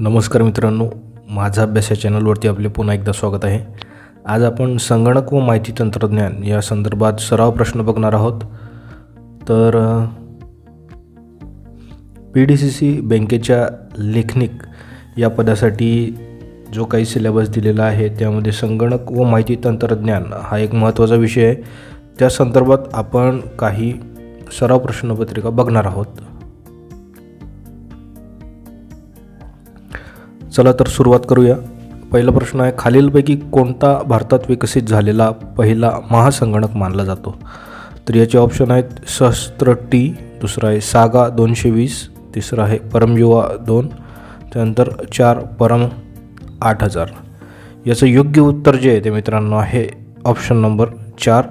नमस्कार मित्रांनो माझा अभ्यास या चॅनलवरती आपले पुन्हा एकदा स्वागत आहे. आज आपण संगणक व माहिती तंत्रज्ञान या संदर्भात सराव प्रश्न बघणार आहोत. तर पी डी सी सी बँकेच्या लेखनिक या पदासाठी जो काही सिलेबस दिलेला आहे त्यामध्ये संगणक व माहिती तंत्रज्ञान हा एक महत्त्वाचा विषय आहे. त्या संदर्भात आपण काही सराव प्रश्नपत्रिका बघणार आहोत. चला तर सुरुवात करूया. पहिला प्रश्न आहे खालीलपैकी कोणता भारतात विकसित झालेला पहिला महासंगणक मानला जातो? तर याचे ऑप्शन आहेत सहस्त्र टी दुसरा आहे सागा दोनशे वीस तिसरा आहे परमयुवा दोन त्यानंतर चार परम आठ हजार. याचं योग्य उत्तर जे आहे ते मित्रांनो आहे ऑप्शन नंबर चार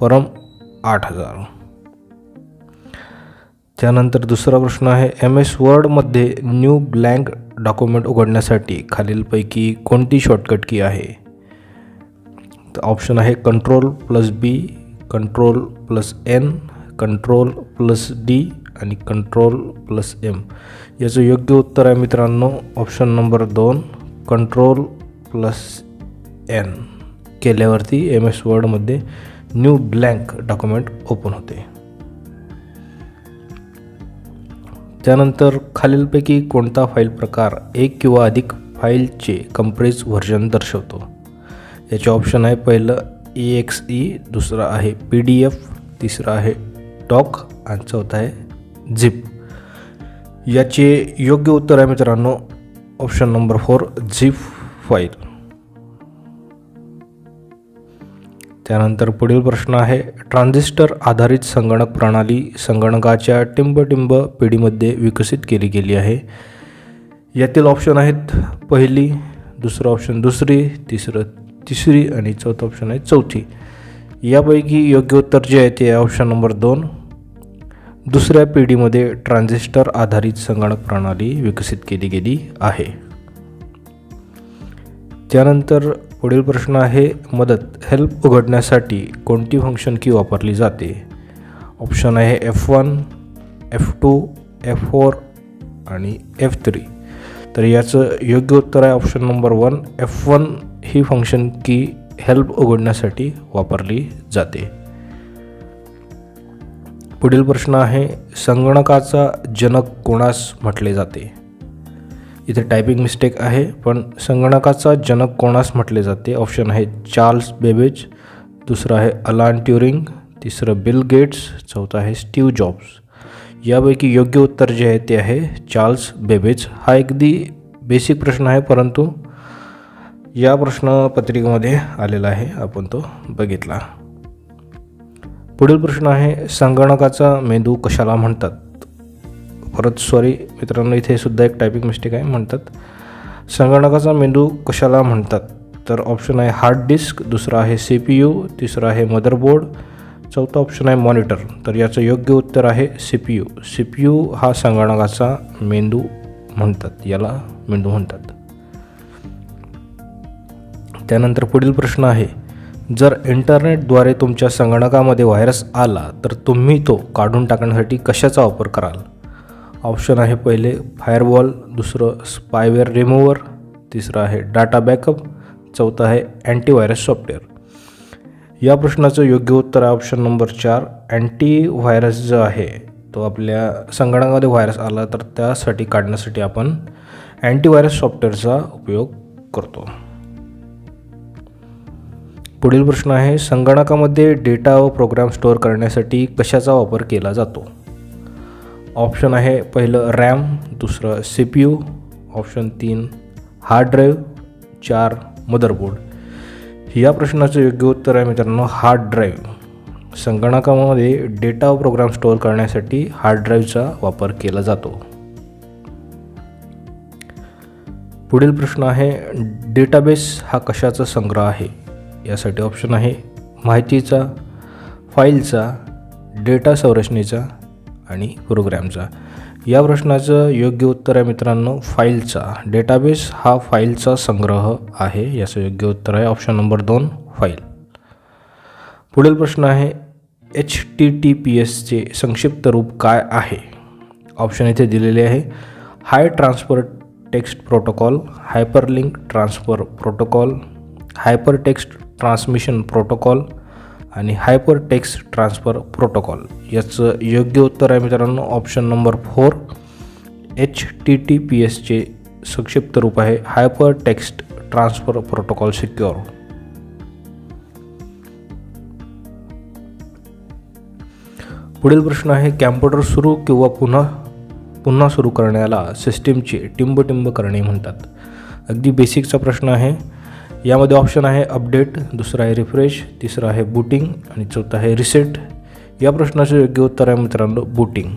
परम आठ हजार. त्यानंतर दुसरा प्रश्न आहे एम एस वर्डमध्ये न्यू ब्लँक डॉक्युमेंट उघडण्यासाठी खालीलपैकी कोणती शॉर्टकट की आहे? तर ऑप्शन आहे control plus B control plus N control plus D आणि कंट्रोल प्लस एम याचं योग्य उत्तर आहे मित्रांनो ऑप्शन नंबर दोन कंट्रोल प्लस एन केल्यावरती एम एस वर्डमध्ये न्यू ब्लँक डॉक्युमेंट ओपन होते. त्यानंतर खालीलपैकी कोणता फाईल प्रकार एक किंवा अधिक फाईलचे कंप्रेस व्हर्जन दर्शवतो? याचे ऑप्शन आहे पहिलं ई एक्स ई दुसरं आहे पी डी एफ तिसरं आहे डॉक आणि चौथा आहे झिप याचे योग्य उत्तर आहे मित्रांनो option number four zip file त्यानंतर पुढील प्रश्न आहे ट्रान्झिस्टर आधारित संगणक प्रणाली संगणकाच्या टिंबटिंब पिढीमध्ये विकसित केली गेली आहे. यातील ऑप्शन आहेत पहिली दुसरं ऑप्शन दुसरी तिसरं तिसरी आणि चौथं ऑप्शन आहे चौथी. यापैकी योग्य उत्तर जे आहे ते ऑप्शन नंबर दोन. दुसऱ्या पिढीमध्ये ट्रान्झिस्टर आधारित संगणक प्रणाली विकसित केली गेली आहे. त्यानंतर पुढील प्रश्न आहे मदत हेल्प उघडण्यासाठी कोणती फंक्शन की वापरली जाते? ऑप्शन आहे F one F two F four आणि एफ थ्री तर याचं योग्य उत्तर आहे option number one F one ही फंक्शन की हेल्प उघडण्यासाठी वापरली जाते. पुढील प्रश्न आहे संगणकाचा जनक कोणास म्हटले जाते? इथे टायपिंग मिस्टेक आहे पण संगणकाचा जनक कोणास म्हटले जाते? ऑप्शन आहे चार्ल्स बेबेज दुसरं आहे अलान ट्युरिंग तिसरं बिल गेट्स चौथं आहे स्टीव जॉब्स यापैकी योग्य उत्तर जे आहे ते आहे चार्ल्स बेबेज हा अगदी बेसिक प्रश्न आहे परंतु या प्रश्नपत्रिकेमध्ये आलेला आहे आपण तो बघितला. पुढील प्रश्न आहे संगणकाचा मेंदू कशाला म्हणतात? परत सॉरी मित्रांनो इथे सुद्धा एक टायपिंग मिस्टेक आहे. म्हणतात संगणकाचा मेंदू कशाला म्हणतात? तर ऑप्शन आहे हार्ड डिस्क दुसरा आहे सी पी यू तिसरा आहे मदरबोर्ड चौथा ऑप्शन आहे मॉनिटर तर याचं योग्य उत्तर आहे C P U C P U हा संगणकाचा मेंदू म्हणतात. याला मेंदू म्हणतात. त्यानंतर पुढील प्रश्न आहे जर इंटरनेटद्वारे तुमच्या संगणकामध्ये व्हायरस आला तर तुम्ही तो काढून टाकण्यासाठी कशाचा वापर कराल? ऑप्शन आहे पहिले फायरवॉल दुसरं स्पायवेअर रिमूव्हर तिसरं आहे डाटा बॅकअप चौथं आहे अँटीव्हायरस सॉफ्टवेअर या प्रश्नाचं योग्य उत्तर आहे ऑप्शन नंबर चार. अँटीव्हायरस जो आहे तो आपल्या संगणकामध्ये व्हायरस आला तर त्यासाठी काढण्यासाठी आपण अँटीव्हायरस सॉफ्टवेअरचा उपयोग करतो. पुढील प्रश्न आहे संगणकामध्ये डेटा व प्रोग्राम स्टोअर करण्यासाठी कशाचा वापर केला जातो? ऑप्शन आहे पहिलं रॅम दुसरं सी पी यू ऑप्शन तीन हार्ड ड्राईव्ह चार मदरबोर्ड. या प्रश्नाचं योग्य उत्तर आहे मित्रांनो हार्ड ड्राईव्ह. संगणकामध्ये डेटा प्रोग्राम स्टोअर करण्यासाठी हार्ड ड्राईव्हचा वापर केला जातो. पुढील प्रश्न आहे डेटाबेस हा कशाचा संग्रह आहे? यासाठी ऑप्शन आहे माहितीचा फाईलचा डेटा संरचनेचा आणि प्रोग्रॅमचा. या प्रश्नाचं योग्य उत्तर आहे मित्रांनो फाईलचा. डेटाबेस हा फाईलचा संग्रह आहे याचं योग्य उत्तर आहे ऑप्शन नंबर दोन फाईल. पुढील प्रश्न आहे एच टी टी पी एसचे संक्षिप्त रूप काय आहे? ऑप्शन इथे दिलेले आहे high transfer text protocol hyperlink transfer protocol hyper text transmission protocol आणि हायपर टेक्स्ट ट्रान्सफर प्रोटोकॉल. याचं योग्य उत्तर आहे मित्रांनो. Option number four H T T P एसचे संक्षिप्त रूप आहे. Hyper text transfer protocol secure पुढील प्रश्न आहे कॅम्प्युटर सुरू किंवा पुन्हा पुन्हा सुरू करण्याला सिस्टीमची टिंबटिंब करणे म्हणतात. अगदी बेसिकचा प्रश्न आहे. यामध्ये ऑप्शन आहे अपडेट दुसरा आहे रिफ्रेश तिसरा आहे बूटिंग आणि चौथा आहे रिसेट या प्रश्नाचे योग्य उत्तर आहे मित्रांनो बुटिंग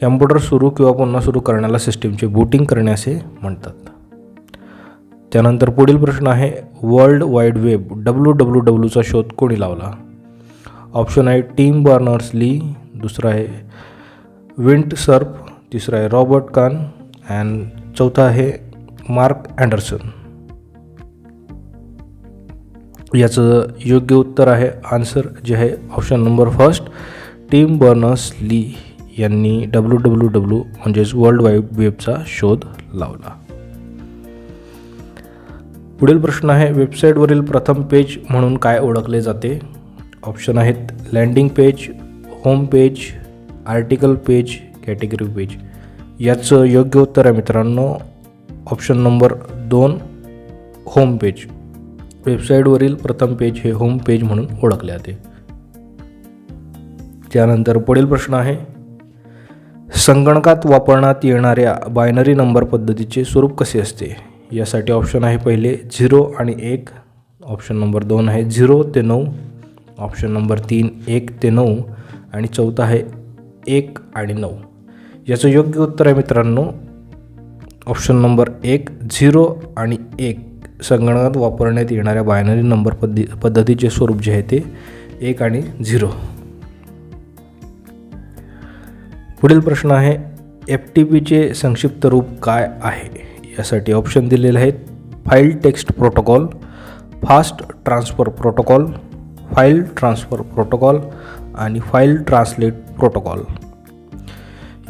कॅम्प्युटर सुरू किंवा पुन्हा सुरू करण्याला सिस्टीमचे बुटिंग करणे असे म्हणतात. त्यानंतर पुढील प्रश्न आहे world wide web W W डब्ल्यूचा शोध कोणी लावला? ऑप्शन आहे टीम बर्नर्स ली दुसरा आहे विंट सर्प तिसरा आहे रॉबर्ट कान अँड चौथा आहे मार्क अँडरसन याचं योग्य उत्तर आहे आन्सर जे आहे option number first Tim Berners Lee यांनी डब्ल्यू डब्ल्यू डब्ल्यू म्हणजेच वर्ल्ड वाईड वेबचा शोध लावला. पुढील प्रश्न आहे वेबसाईटवरील प्रथम पेज म्हणून काय ओळखले जाते? ऑप्शन आहेत landing page home page article page category page याचं योग्य उत्तर आहे मित्रांनो ऑप्शन नंबर दोन होम पेज वेबसाईटवरील प्रथम पेज हे होम पेज म्हणून ओळखले जाते. त्यानंतर पुढील प्रश्न आहे संगणकात वापरण्यात येणाऱ्या बायनरी नंबर पद्धतीचे स्वरूप कसे असते? यासाठी ऑप्शन आहे पहिले झिरो आणि एक. ऑप्शन नंबर दोन आहे झिरो ते नऊ. ऑप्शन नंबर तीन एक ते नऊ. आणि चौथा आहे एक आणि नऊ. याचं योग्य उत्तर आहे मित्रांनो ऑप्शन नंबर एक झिरो आणि एक. संगणकात वापरण्यात येणाऱ्या बायनरी नंबर पद्धती पद्धतीचे स्वरूप जे आहे ते एक आणि झिरो पुढील प्रश्न आहे एफ टी पीचे संक्षिप्त रूप काय आहे? यासाठी ऑप्शन दिलेले आहेत file text protocol fast transfer protocol file transfer protocol आणि फाईल ट्रान्सलेट प्रोटोकॉल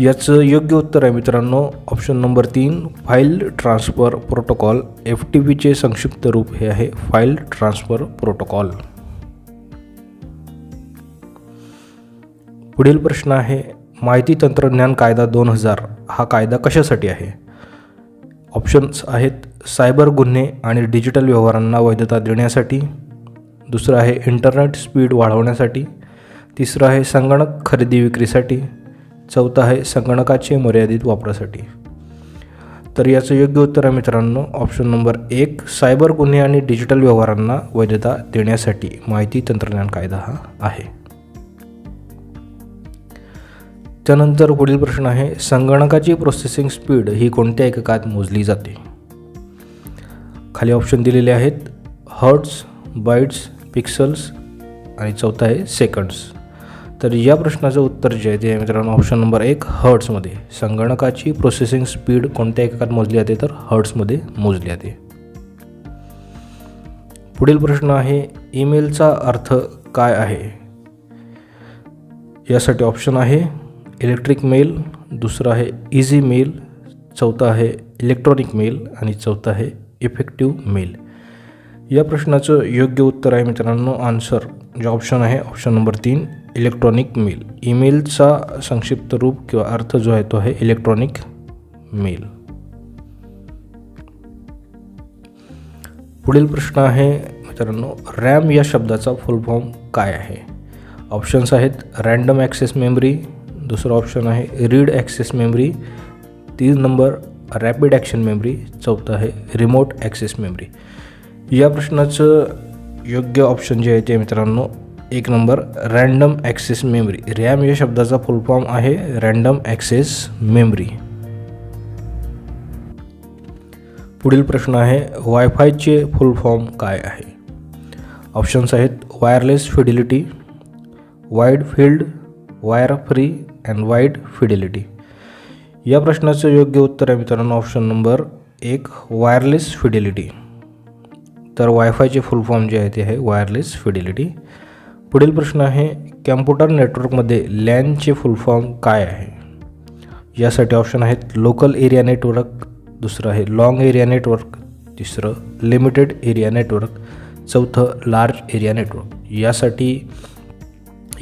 याचं योग्य उत्तर आहे मित्रांनो. ऑप्शन नंबर तीन file transfer protocol F T पीचे संक्षिप्त रूप हे आहे फाईल ट्रान्सफर प्रोटोकॉल पुढील प्रश्न आहे माहिती तंत्रज्ञान कायदा दोन हजार हा कायदा कशासाठी आहे? ऑप्शन्स आहेत सायबर गुन्हे आणि डिजिटल व्यवहारांना वैधता देण्यासाठी. दुसरं आहे इंटरनेट स्पीड वाढवण्यासाठी. तिसरं आहे संगणक खरेदी विक्रीसाठी. चौथं आहे संगणकाचे मर्यादित वापरासाठी. तर याचं योग्य उत्तर आहे मित्रांनो ऑप्शन नंबर एक सायबर गुन्हे आणि डिजिटल व्यवहारांना वैधता देण्यासाठी माहिती तंत्रज्ञान कायदा हा आहे. त्यानंतर पुढील प्रश्न आहे संगणकाची प्रोसेसिंग स्पीड ही कोणत्या एककात मोजली जाते? खाली ऑप्शन दिलेले आहेत हर्ट्स बाईट्स पिक्सल्स आणि चौथा आहे सेकंड्स तर या प्रश्नाचं उत्तर जे आहे ते मित्रांनो ऑप्शन नंबर एक हर्ट्समध्ये संगणकाची प्रोसेसिंग स्पीड कोणत्या एककात मोजली जाते? तर हर्ट्समध्ये मोजली जाते. पुढील प्रश्न आहे ईमेलचा अर्थ काय आहे? यासाठी ऑप्शन आहे इलेक्ट्रिक मेल दुसरं आहे इझी मेल चौथा आहे इलेक्ट्रॉनिक मेल आणि चौथा आहे इफेक्टिव्ह मेल या प्रश्नाचं योग्य उत्तर आहे मित्रांनो. आन्सर जे ऑप्शन आहे ऑप्शन नंबर तीन इलेक्ट्रॉनिक मेल ईमेलचा संक्षिप्त रूप किंवा अर्थ जो आहे तो आहे इलेक्ट्रॉनिक मेल पुढील प्रश्न आहे मित्रांनो रॅम या शब्दाचा फुल फॉर्म काय आहे? ऑप्शन्स आहेत रँडम ॲक्सेस मेमरी दुसरं ऑप्शन आहे रीड ॲक्सेस मेमरी तीन नंबर रॅपिड ॲक्शन मेमरी चौथं आहे रिमोट ॲक्सेस मेमरी या प्रश्नाचं योग्य ऑप्शन जे आहे ते मित्रांनो एक number random access memory RAM या शब्दाचा फुल फॉर्म आहे रँडम ॲक्सेस मेमरी पुढील प्रश्न आहे वायफायचे फुल फॉर्म काय आहे? ऑप्शन्स आहेत wireless fidelity wide field wire free and wide fidelity या प्रश्नाचं योग्य उत्तर आहे मित्रांनो ऑप्शन नंबर एक वायरलेस फिडिलिटी तर वायफायचे फुल फॉर्म जे आहे ते आहे वायरलेस फिडिलिटी पुढील प्रश्न आहे कॅम्प्युटर नेटवर्कमध्ये लॅनचे फुल फॉर्म काय आहे? यासाठी ऑप्शन आहेत लोकल एरिया नेटवर्क दुसरं आहे लॉंग एरिया नेटवर्क तिसरं लिमिटेड एरिया नेटवर्क चौथं लार्ज एरिया नेटवर्क यासाठी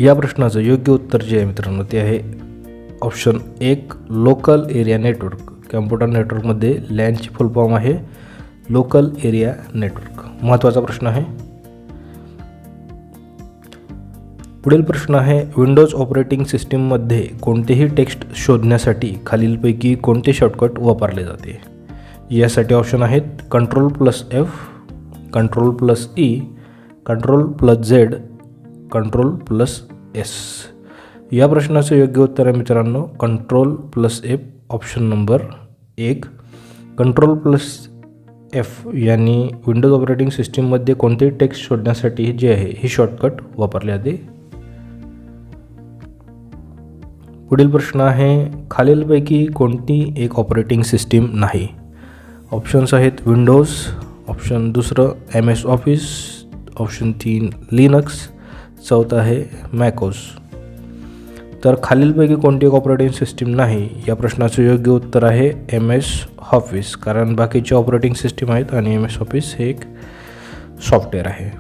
या प्रश्नाचं योग्य उत्तर जे आहे मित्रांनो ते आहे ऑप्शन एक लोकल एरिया नेटवर्क कॅम्प्युटर नेटवर्कमध्ये लॅनची फुल फॉर्म आहे लोकल एरिया नेटवर्क महत्त्वाचा प्रश्न आहे. पुढील प्रश्न आहे विंडोज ऑपरेटिंग सिस्टीममध्ये कोणतेही टेक्स्ट शोधण्यासाठी खालीलपैकी कोणते शॉर्टकट वापरले जाते? यासाठी ऑप्शन आहेत control plus F control plus E control plus Z control plus S या प्रश्नाचं योग्य उत्तर आहे मित्रांनो control plus F option number एक. कंट्रोल प्लस एफ यांनी विंडोज ऑपरेटिंग सिस्टीममध्ये कोणतेही टेक्स्ट शोधण्यासाठी जे आहे हे शॉर्टकट वापरले जाते पुढील प्रश्न आहे खालीलपैकी कोणती एक ऑपरेटिंग सिस्टीम नाही? ऑप्शन्स आहेत विंडोज ऑप्शन दुसरं एम एस ऑफिस ऑप्शन तीन लिनक्स चौथं आहे मॅकोस तर खालीलपैकी कोणती एक ऑपरेटिंग सिस्टीम नाही? या प्रश्नाचं योग्य उत्तर आहे एम एस ऑफिस कारण बाकीचे ऑपरेटिंग सिस्टीम आहेत आणि एम एस ऑफिस हे एक सॉफ्टवेअर आहे.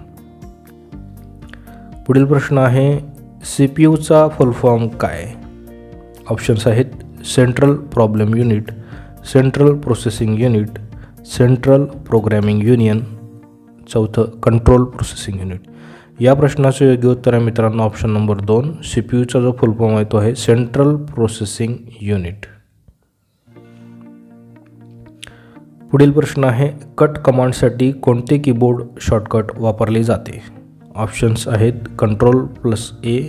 पुढील प्रश्न आहे सी पी यूचा फुल फॉर्म काय? ऑप्शन्स आहेत central problem unit central processing unit central programming union चौथं कंट्रोल प्रोसेसिंग युनिट या प्रश्नाचं योग्य उत्तर आहे मित्रांनो ऑप्शन नंबर दोन. सी पी यूचा जो फुल फॉर्म आहे तो आहे सेंट्रल प्रोसेसिंग युनिट पुढील प्रश्न आहे कट कमांडसाठी कोणते कीबोर्ड शॉर्टकट वापरले जाते? ऑप्शन्स आहेत control plus A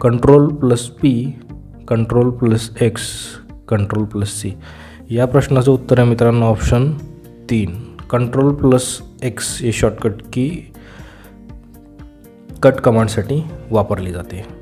control plus P control plus X control plus C या प्रश्नाचं उत्तर आहे मित्रांनो ऑप्शन तीन. कंट्रोल प्लस एक्स हे शॉर्टकट की कट कमांडसाठी वापरली जाते.